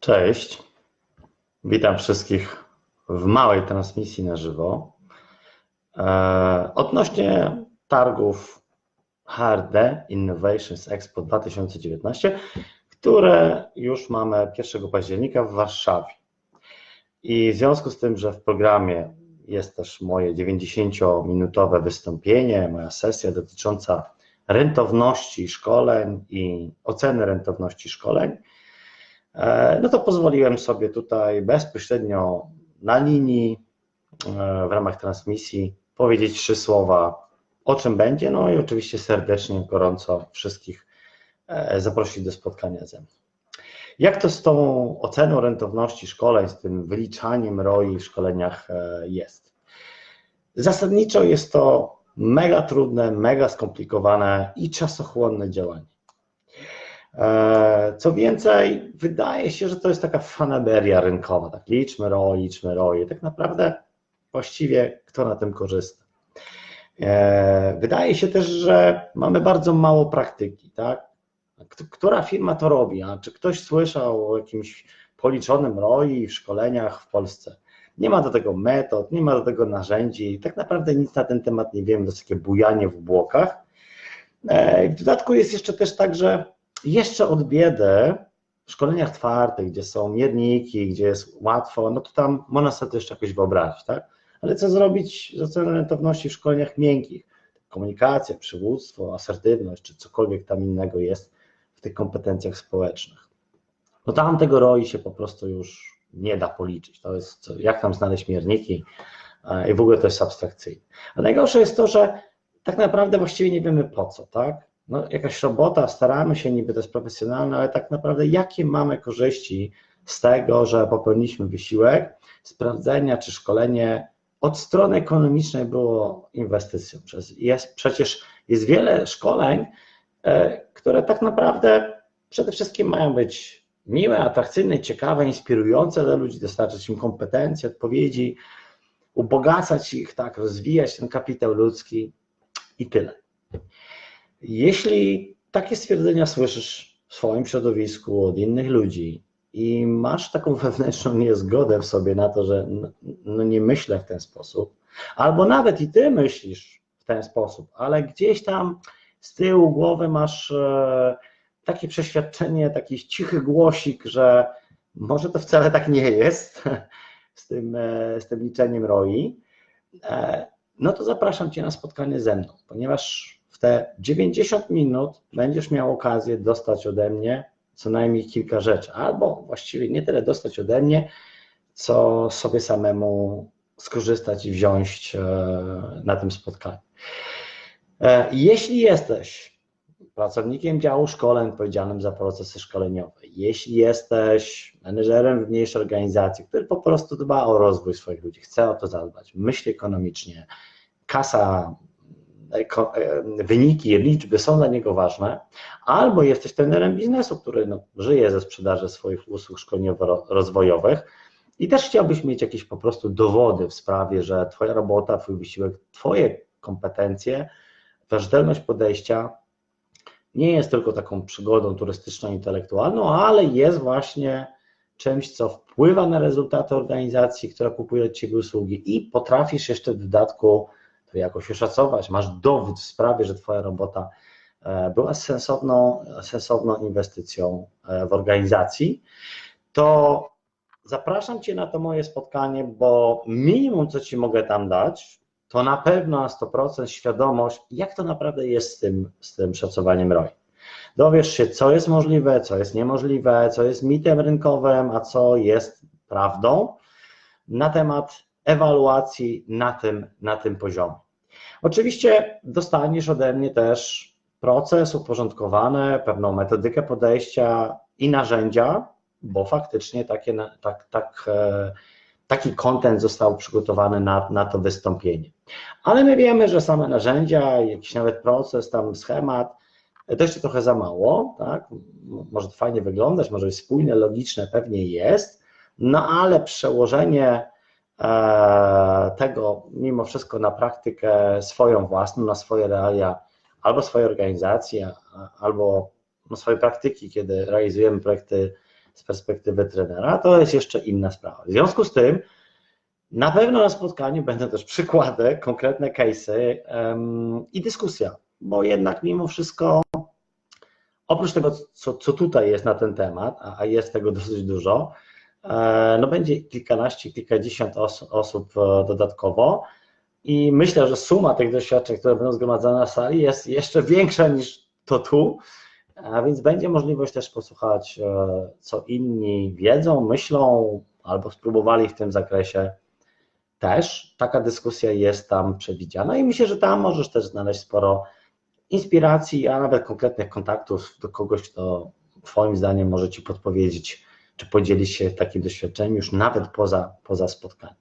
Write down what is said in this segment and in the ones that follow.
Cześć. Witam wszystkich w małej transmisji na żywo. E, odnośnie targów HRD Innovations Expo 2019, które już mamy 1 października w Warszawie. I w związku z tym, że w programie jest też moje 90-minutowe wystąpienie, moja sesja dotycząca rentowności szkoleń i oceny rentowności szkoleń, no to pozwoliłem sobie tutaj bezpośrednio na linii e, w ramach transmisji powiedzieć trzy słowa o czym będzie, no i oczywiście serdecznie, gorąco wszystkich e, zaprosić do spotkania ze mną. Jak to z tą oceną rentowności szkoleń, z tym wyliczaniem ROI w szkoleniach jest? Zasadniczo jest to mega trudne, mega skomplikowane i czasochłonne działanie. E, co więcej, wydaje się, że to jest taka fanaberia rynkowa, tak liczmy ROI, liczmy ROI. Tak naprawdę właściwie kto na tym korzysta? E, wydaje się też, że mamy bardzo mało praktyki, tak? Która firma to robi? A czy ktoś słyszał o jakimś policzonym ROI w szkoleniach w Polsce? Nie ma do tego metod, nie ma do tego narzędzi, tak naprawdę nic na ten temat nie wiemy, to jest takie bujanie w obłokach. E, w dodatku jest jeszcze też tak, że jeszcze od biedy w szkoleniach twardych, gdzie są mierniki, gdzie jest łatwo, no to tam można sobie to jeszcze jakoś wyobrazić, tak? Ale co zrobić z oceną rentowności w szkoleniach miękkich? Komunikacja, przywództwo, asertywność, czy cokolwiek tam innego jest w tych kompetencjach społecznych. No tam tego roi się po prostu już nie da policzyć. To jest, jak tam znaleźć mierniki i w ogóle to jest abstrakcyjne. A najgorsze jest to, że tak naprawdę właściwie nie wiemy po co, tak? No, jakaś robota, staramy się, niby to jest profesjonalne, ale tak naprawdę jakie mamy korzyści z tego, że popełniliśmy wysiłek sprawdzenia, czy szkolenie od strony ekonomicznej było inwestycją. Jest, przecież jest wiele szkoleń, e, które tak naprawdę przede wszystkim mają być miłe, atrakcyjne, ciekawe, inspirujące dla ludzi, dostarczyć im kompetencje, odpowiedzi, ubogacać ich, tak, rozwijać ten kapitał ludzki i tyle. Jeśli takie stwierdzenia słyszysz w swoim środowisku od innych ludzi i masz taką wewnętrzną niezgodę w sobie na to, że no, nie myślę w ten sposób, albo nawet i ty myślisz w ten sposób, ale gdzieś tam z tyłu głowy masz e, takie przeświadczenie, taki cichy głosik, że może to wcale tak nie jest z tym, e, z tym liczeniem ROI, e, no to zapraszam Cię na spotkanie ze mną, ponieważ te 90 minut będziesz miał okazję dostać ode mnie co najmniej kilka rzeczy, albo właściwie nie tyle dostać ode mnie, co sobie samemu skorzystać i wziąć e, na tym spotkaniu. Jeśli jesteś pracownikiem działu szkoleń odpowiedzialnym za procesy szkoleniowe, jeśli jesteś menedżerem w mniejszej organizacji, który po prostu dba o rozwój swoich ludzi, chce o to zadbać, myśli ekonomicznie, kasa, e, wyniki, liczby są dla niego ważne, albo jesteś trenerem biznesu, który no, żyje ze sprzedaży swoich usług szkoleniowo-rozwojowych i też chciałbyś mieć jakieś po prostu dowody w sprawie, że Twoja robota, Twój wysiłek, Twoje kompetencje, ta rzetelność podejścia nie jest tylko taką przygodą turystyczną, intelektualną, ale jest właśnie czymś, co wpływa na rezultaty organizacji, która kupuje od Ciebie usługi i potrafisz jeszcze w dodatku to jakoś oszacować, masz dowód w sprawie, że Twoja robota e, była sensowną, sensowną inwestycją e, w organizacji, to zapraszam Cię na to moje spotkanie, bo minimum, co Ci mogę tam dać, to na pewno na 100% świadomość, jak to naprawdę jest z tym, z tym szacowaniem ROI. Dowiesz się, co jest możliwe, co jest niemożliwe, co jest mitem rynkowym, a co jest prawdą na temat ewaluacji na tym, na tym poziomie. Oczywiście dostaniesz ode mnie też proces uporządkowany, pewną metodykę podejścia i narzędzia, bo faktycznie takie, tak, tak, e, taki kontent został przygotowany na, na to wystąpienie. Ale my wiemy, że same narzędzia, jakiś nawet proces, tam schemat, to jeszcze trochę za mało, tak? Może to fajnie wyglądać, może być spójne, logiczne, pewnie jest, no ale przełożenie e, tego mimo wszystko na praktykę swoją własną, na swoje realia albo swojej organizacji, albo swoje praktyki, kiedy realizujemy projekty z perspektywy trenera, to jest jeszcze inna sprawa. W związku z tym, na pewno na spotkaniu będą też przykłady, konkretne case'y um, i dyskusja, bo jednak mimo wszystko, oprócz tego, co, co tutaj jest na ten temat, a jest tego dosyć dużo, no będzie kilkanaście, kilkadziesiąt os osób e, dodatkowo i myślę, że suma tych doświadczeń, które będą zgromadzone na sali jest jeszcze większa niż to tu, a więc będzie możliwość też posłuchać, e, co inni wiedzą, myślą albo spróbowali w tym zakresie też. Taka dyskusja jest tam przewidziana i myślę, że tam możesz też znaleźć sporo inspiracji, a nawet konkretnych kontaktów do kogoś, kto Twoim zdaniem może Ci podpowiedzieć, czy podzielić się takim doświadczeniem już nawet poza, poza spotkaniem.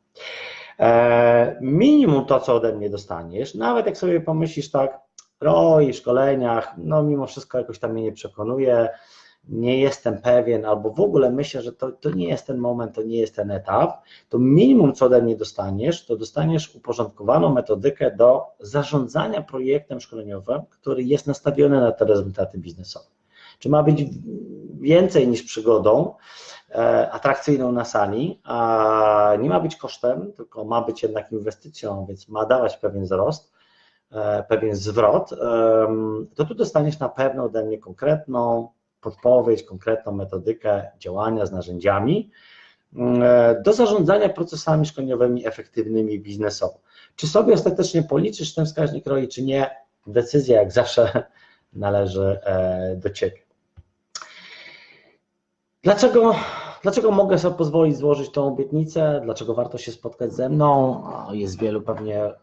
E, minimum to, co ode mnie dostaniesz, nawet jak sobie pomyślisz tak, ROI, szkoleniach, no mimo wszystko jakoś tam mnie nie przekonuje, nie jestem pewien, albo w ogóle myślę, że to, to nie jest ten moment, to nie jest ten etap, to minimum, co ode mnie dostaniesz, to dostaniesz uporządkowaną metodykę do zarządzania projektem szkoleniowym, który jest nastawiony na te rezultaty biznesowe. Czy ma być więcej niż przygodą, e, atrakcyjną na sali, a nie ma być kosztem, tylko ma być jednak inwestycją, więc ma dawać pewien wzrost, e, pewien zwrot, to tu dostaniesz na pewno ode mnie konkretną podpowiedź, konkretną metodykę działania z narzędziami e, do zarządzania procesami szkoleniowymi efektywnymi biznesowo. Czy sobie ostatecznie policzysz ten wskaźnik ROI, czy nie, decyzja jak zawsze należy do Ciebie. Dlaczego, dlaczego mogę sobie pozwolić złożyć tą obietnicę? Dlaczego warto się spotkać ze mną? Jest wielu pewnie e,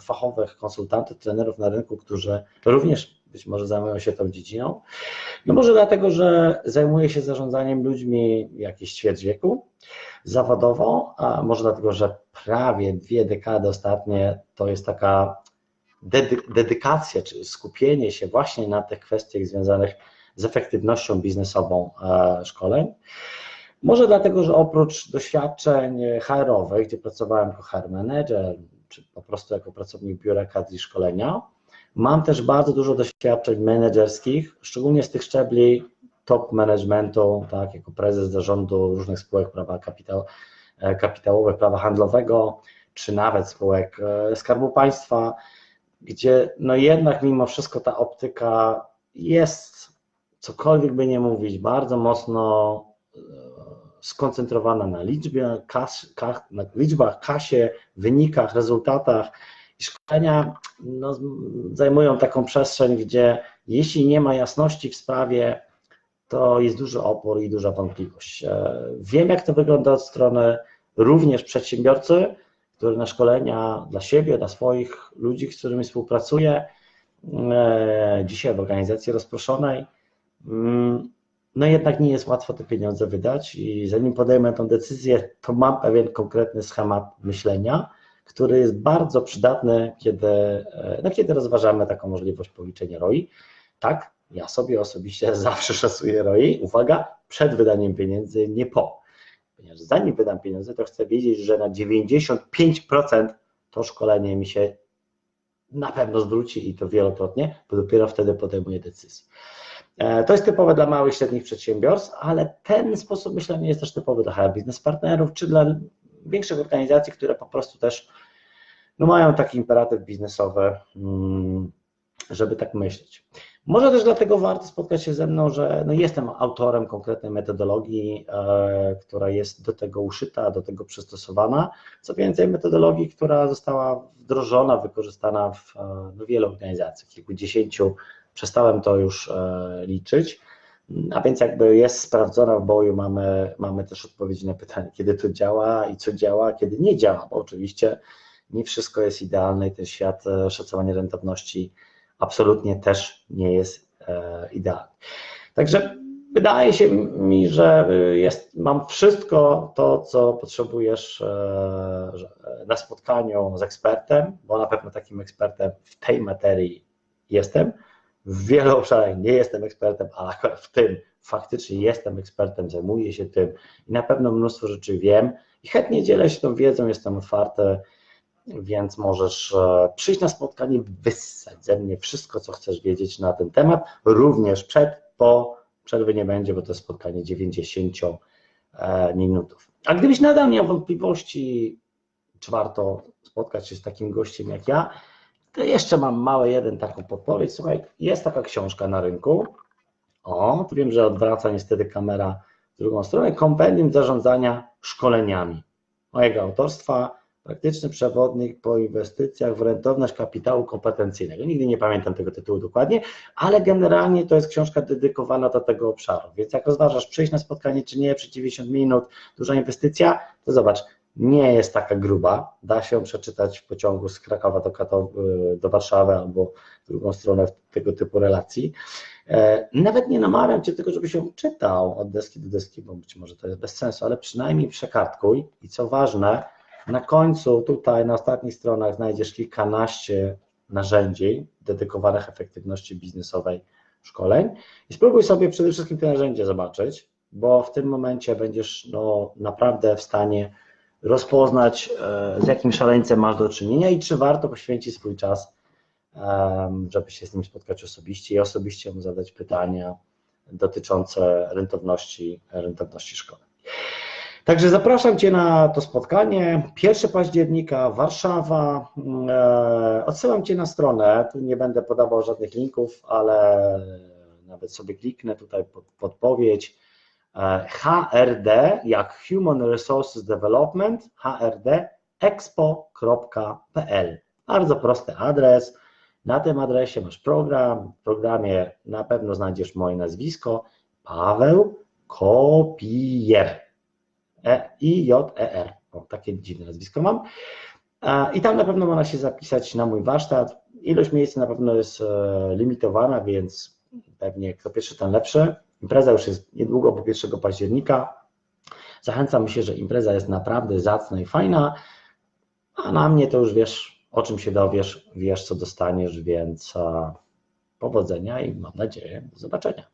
fachowych konsultantów, trenerów na rynku, którzy również być może zajmują się tą dziedziną. No może dlatego, że zajmuję się zarządzaniem ludźmi jakieś ćwierć wieku zawodowo, a może dlatego, że prawie dwie dekady ostatnie to jest taka dedykacja, czy skupienie się właśnie na tych kwestiach związanych z efektywnością biznesową e, szkoleń. Może dlatego, że oprócz doświadczeń HR-owych, gdzie pracowałem jako HR manager, czy po prostu jako pracownik biura kadr i szkolenia, mam też bardzo dużo doświadczeń menedżerskich, szczególnie z tych szczebli top managementu, tak, jako prezes zarządu różnych spółek prawa kapitał, e, kapitałowych, prawa handlowego, czy nawet spółek e, Skarbu Państwa, gdzie no jednak mimo wszystko ta optyka jest cokolwiek by nie mówić, bardzo mocno e, skoncentrowana na liczbie, kas, kas, na liczbach, kasie, wynikach, rezultatach i szkolenia no, zajmują taką przestrzeń, gdzie jeśli nie ma jasności w sprawie, to jest duży opór i duża wątpliwość. E, wiem, jak to wygląda od strony również przedsiębiorcy, który na szkolenia dla siebie, dla swoich ludzi, z którymi współpracuje, dzisiaj w organizacji rozproszonej, no jednak nie jest łatwo te pieniądze wydać i zanim podejmę tę decyzję, to mam pewien konkretny schemat myślenia, który jest bardzo przydatny, kiedy, e, no, kiedy rozważamy taką możliwość policzenia ROI. Tak, ja sobie osobiście zawsze szacuję ROI, uwaga, przed wydaniem pieniędzy, nie po. Ponieważ zanim wydam pieniądze, to chcę wiedzieć, że na 95% to szkolenie mi się na pewno zwróci i to wielokrotnie, bo dopiero wtedy podejmuję decyzję. E, to jest typowe dla małych i średnich przedsiębiorstw, ale ten sposób myślenia jest też typowy dla biznes partnerów, czy dla większych organizacji, które po prostu też no, mają taki imperatyw biznesowy, mm, żeby tak myśleć. Może też dlatego warto spotkać się ze mną, że no jestem autorem konkretnej metodologii, e, która jest do tego uszyta, do tego przystosowana. Co więcej, metodologii, która została wdrożona, wykorzystana w no, wielu organizacjach, kilkudziesięciu przestałem to już e, liczyć. A więc jakby jest sprawdzona w boju, mamy, mamy też odpowiedzi na pytanie, kiedy to działa i co działa, kiedy nie działa, bo oczywiście nie wszystko jest idealne i ten świat e, szacowania rentowności absolutnie też nie jest e, idealny. Także wydaje się mi, że jest, mam wszystko to, co potrzebujesz na spotkaniu z ekspertem, bo na pewno takim ekspertem w tej materii jestem w wielu obszarach nie jestem ekspertem, ale akurat w tym faktycznie jestem ekspertem, zajmuję się tym i na pewno mnóstwo rzeczy wiem i chętnie dzielę się tą wiedzą, jestem otwarty, więc możesz e, przyjść na spotkanie, wyssać ze mnie wszystko, co chcesz wiedzieć na ten temat, również przed, po, przerwy nie będzie, bo to jest spotkanie 90 minutów. A gdybyś nadal miał wątpliwości, czy warto spotkać się z takim gościem jak ja, jeszcze mam mały jeden taką podpowiedź. Słuchaj, jest taka książka na rynku. O, tu wiem, że odwraca niestety kamera w drugą stronę. Kompendium zarządzania szkoleniami. Mojego autorstwa, praktyczny przewodnik po inwestycjach w rentowność kapitału kompetencyjnego. Nigdy nie pamiętam tego tytułu dokładnie, ale generalnie to jest książka dedykowana do tego obszaru. Więc jak rozważasz przyjść na spotkanie czy nie, przy 90 minut, duża inwestycja, to zobacz, nie jest taka gruba. Da się ją przeczytać w pociągu z Krakowa do, Katow- do Warszawy albo w drugą stronę tego typu relacji. E, nawet nie namawiam Cię tylko, żebyś ją czytał od deski do deski, bo być może to jest bez sensu, ale przynajmniej przekartkuj i co ważne, na końcu tutaj na ostatnich stronach znajdziesz kilkanaście narzędzi dedykowanych efektywności biznesowej szkoleń i spróbuj sobie przede wszystkim te narzędzia zobaczyć, bo w tym momencie będziesz no, naprawdę w stanie rozpoznać, e, z jakim szaleńcem masz do czynienia i czy warto poświęcić swój czas, żeby się z nim spotkać osobiście i osobiście mu zadać pytania dotyczące rentowności, rentowności szkoleń. Także zapraszam Cię na to spotkanie. 1 października, Warszawa. E, odsyłam Cię na stronę. Tu nie będę podawał żadnych linków, ale nawet sobie kliknę tutaj pod podpowiedź HRD, jak Human Resources Development, hrdexpo.pl. Bardzo prosty adres. Na tym adresie masz program. W programie na pewno znajdziesz moje nazwisko Paweł Kopier. E, I J E R. O, takie dziwne nazwisko mam. I tam na pewno można się zapisać na mój warsztat. Ilość miejsc na pewno jest e, limitowana, więc pewnie kto pierwszy, ten lepszy. Impreza już jest niedługo po 1 października. Zachęcam się, że impreza jest naprawdę zacna i fajna, a na mnie to już wiesz, o czym się dowiesz, wiesz, co dostaniesz, więc powodzenia i mam nadzieję do zobaczenia.